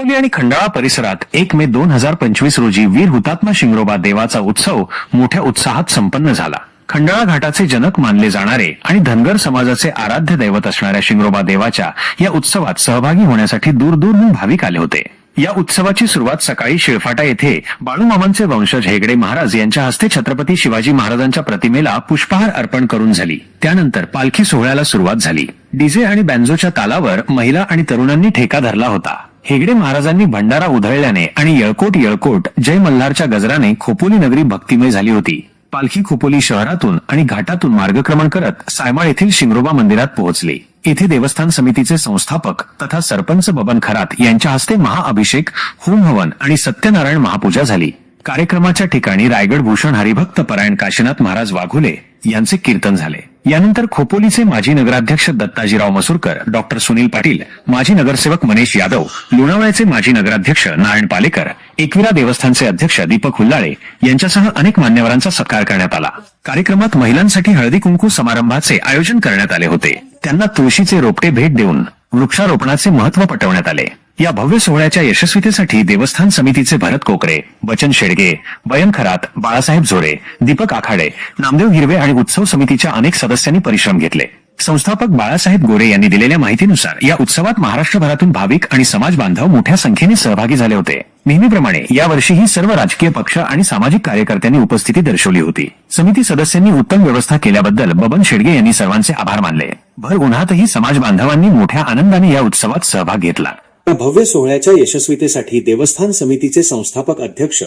खोपोली आणि खंडाळा परिसरात एक मे दोन हजार पंचवीस रोजी वीर हुतात्मा शिंगरोबा देवाचा उत्सव मोठ्या उत्साहात संपन्न झाला. खंडाळा घाटाचे जनक मानले जाणारे आणि धनगर समाजाचे आराध्य दैवत असणाऱ्या शिंगरोबा देवाच्या या उत्सवात सहभागी होण्यासाठी दूरदूरहून भाविक आले होते. या उत्सवाची सुरुवात सकाळी शिळफाटा येथे बाळूमामांचे वंशज हेगडे महाराज यांच्या हस्ते छत्रपती शिवाजी महाराजांच्या प्रतिमेला पुष्पहार अर्पण करून झाली. त्यानंतर पालखी सोहळ्याला सुरुवात झाली. डीजे आणि बँजोच्या तालावर महिला आणि तरुणांनी ठेका धरला होता. हेगडे महाराजांनी भंडारा उधळल्याने आणि येळकोट येळकोट जय मल्हारच्या गजराने खोपोली नगरी भक्तिमय झाली होती. पालखी खोपोली शहरातून आणि घाटातून मार्गक्रमण करत सायमाळ येथील शिंगरोबा मंदिरात पोहोचले. येथे देवस्थान समितीचे संस्थापक तथा सरपंच बबन खरात यांच्या हस्ते महाअभिषेक होम हवन आणि सत्यनारायण महापूजा झाली. कार्यक्रमाच्या ठिकाणी रायगड भूषण हरिभक्त परायण काशीनाथ महाराज वाघुले यांचे कीर्तन झाले. यानंतर खोपोलीचे माजी नगराध्यक्ष दत्ताजीराव मसूरकर डॉक्टर सुनील पाटील माजी नगरसेवक मनेश यादव लोणावळ्याचे माजी नगराध्यक्ष नारायण पालेकर एकविरा देवस्थानचे अध्यक्ष दीपक हुल्लाळे यांच्यासह अनेक मान्यवरांचा सत्कार करण्यात आला. कार्यक्रमात महिलांसाठी हळदी कुंकू समारंभाचे आयोजन करण्यात आले होते. त्यांना तुळशीचे रोपटे भेट देऊन वृक्षारोपणाचे महत्त्व पटवण्यात आले. या भव्य सोहळ्याच्या यशस्वीतेसाठी देवस्थान समितीचे भरत कोकरे बचन शेडगे बयन खरात बाळासाहेब झोरे दीपक आखाडे नामदेव हिरवे आणि उत्सव समितीच्या अनेक सदस्यांनी परिश्रम घेतले. संस्थापक बाळासाहेब गोरे यांनी दिलेल्या माहितीनुसार या उत्सवात महाराष्ट्रभरातून भाविक आणि समाज बांधव मोठ्या संख्येने सहभागी झाले होते. नेहमीप्रमाणे यावर्षीही सर्व राजकीय पक्ष आणि सामाजिक कार्यकर्त्यांनी उपस्थिती दर्शवली होती. समिती सदस्यांनी उत्तम व्यवस्था केल्याबद्दल बबन शेडगे यांनी सर्वांचे आभार मानले. भर उन्हातही समाज बांधवांनी मोठ्या आनंदाने या उत्सवात सहभाग घेतला. या भव्य सोहळ्याच्या यशस्वीतेसाठी देवस्थान समितीचे संस्थापक अध्यक्ष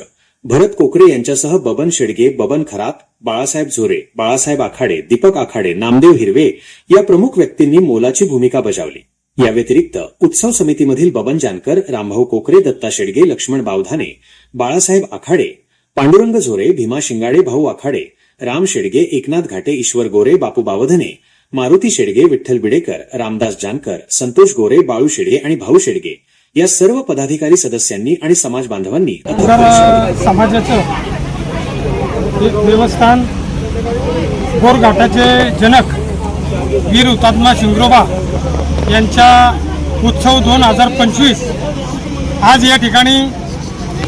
भरत कोकरे यांच्यासह बबन शेडगे बबन खरात बाळासाहेब झोरे बाळासाहेब आखाडे दीपक आखाडे नामदेव हिरवे या प्रमुख व्यक्तींनी मोलाची भूमिका बजावली. या व्यतिरिक्त उत्सव समितीमधील बबन जानकर रामभाऊ कोकरे दत्ता शेडगे लक्ष्मण बावधाने बाळासाहेब आखाडे पांडुरंग झोरे भीमा शिंगाडे भाऊ आखाडे राम शेडगे एकनाथ घाटे ईश्वर गोरे बापू बावधने मारुती शेडगे विठ्ठल बिडेकर रामदास जानकर संतोष गोरे बाळू शेडगे आणि भाऊ शेडगे. या सर्व पदाधिकारी सदस्यांनी आणि समाज बांधवांनी समाजाचं देवस्थान बोरघाटाचे जनक वीर हुतात्मा शिंगरोबा यांचा उत्सव दोन हजार पंचवीस आज या ठिकाणी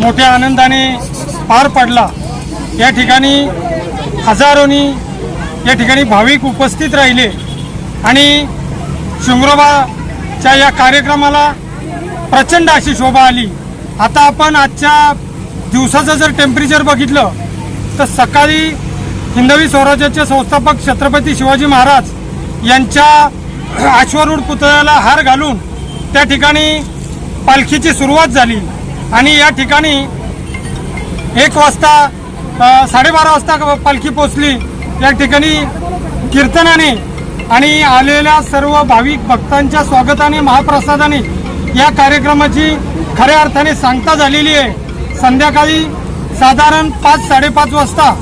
मोठ्या आनंदाने पार पडला. या ठिकाणी हजारोनी या ठिकाणी भाविक उपस्थित राहिले. आणि शिंगरोबाच्या या कार्यक्रमाला प्रचंड अशी शोभा आली. आता आपण आजच्या दिवसाचं जर टेम्परेचर बघितलं तर सकाळी हिंदवी स्वराज्याचे संस्थापक छत्रपती शिवाजी महाराज यांच्या अश्वरूढ पुतळ्याला हार घालून त्या ठिकाणी पालखीची सुरुवात झाली. आणि या ठिकाणी एक वाजता साडेबारा वाजता पालखी पोचली या ठिकाणी कीर्तनाने आणि आलेल्या सर्व भाविक भक्तांच्या स्वागताने महाप्रसादाने या कार्यक्रमाची खऱ्या अर्थाने सांगता झालेली आहे. संध्याकाळी साधारण पाच साडेपाच वाजता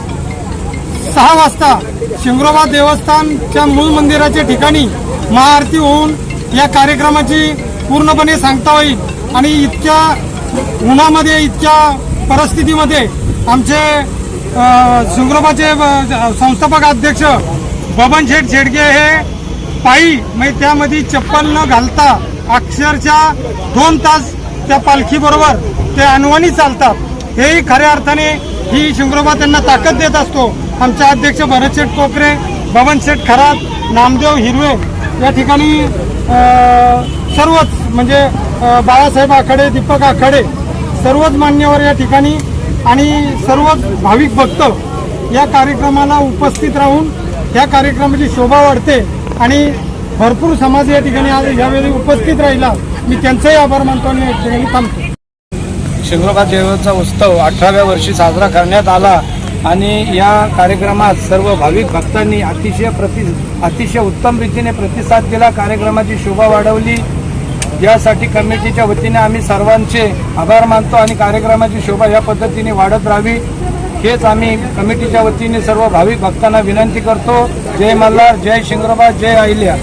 सहा वाजता शिंगरोबा देवस्थानच्या मूळ मंदिराच्या ठिकाणी महाआरती होऊन या कार्यक्रमाची पूर्णपणे सांगता होईल. आणि इतक्या उन्हामध्ये इतक्या परिस्थितीमध्ये आमचे अ, संस्थापक अध्यक्ष बबन शेठ शेडगे हे पायी म्हणजे त्यामध्ये चप्पल न घालता अक्षरशः दोन तास त्या पालखीबरोबर ते अनवाणी चालतात. हेही खऱ्या अर्थाने ही शिंगरोबा त्यांना ताकद देत असतो. आमचे अध्यक्ष भरत शेठ कोकरे बबन शेठ खरात नामदेव हिरवे या ठिकाणी सर्वच म्हणजे बाळासाहेब आखाडे दीपक आखाडे सर्वच मान्यवर या ठिकाणी आणि सर्व भाविक भक्त या कार्यक्रमाला उपस्थित राहून या कार्यक्रमाची शोभा वाढते आणि भरपूर समाज या ठिकाणी आज यावेळी उपस्थित राहिला. मी त्यांचाही आभार मानतो आणि या ठिकाणी थांबतो. शिंगरोबा देवाचा उत्सव अठराव्या वर्षी साजरा करण्यात आला आणि या कार्यक्रमात सर्व भाविक भक्तांनी अतिशय प्रति अतिशय उत्तम रीतीने प्रतिसाद दिला. कार्यक्रमाची शोभा वाढवली. यासाठी कमिटीच्या वतीने आम्ही सर्वांचे आभार मानतो आणि कार्यक्रमाची शोभा या पद्धतीने वाढत राहावी. हेच आम्ही कमिटीच्या वतीने सर्व भाविक भक्तांना विनंती करतो. जय मल्हार जय शिंगरोबा जय अहिल्या.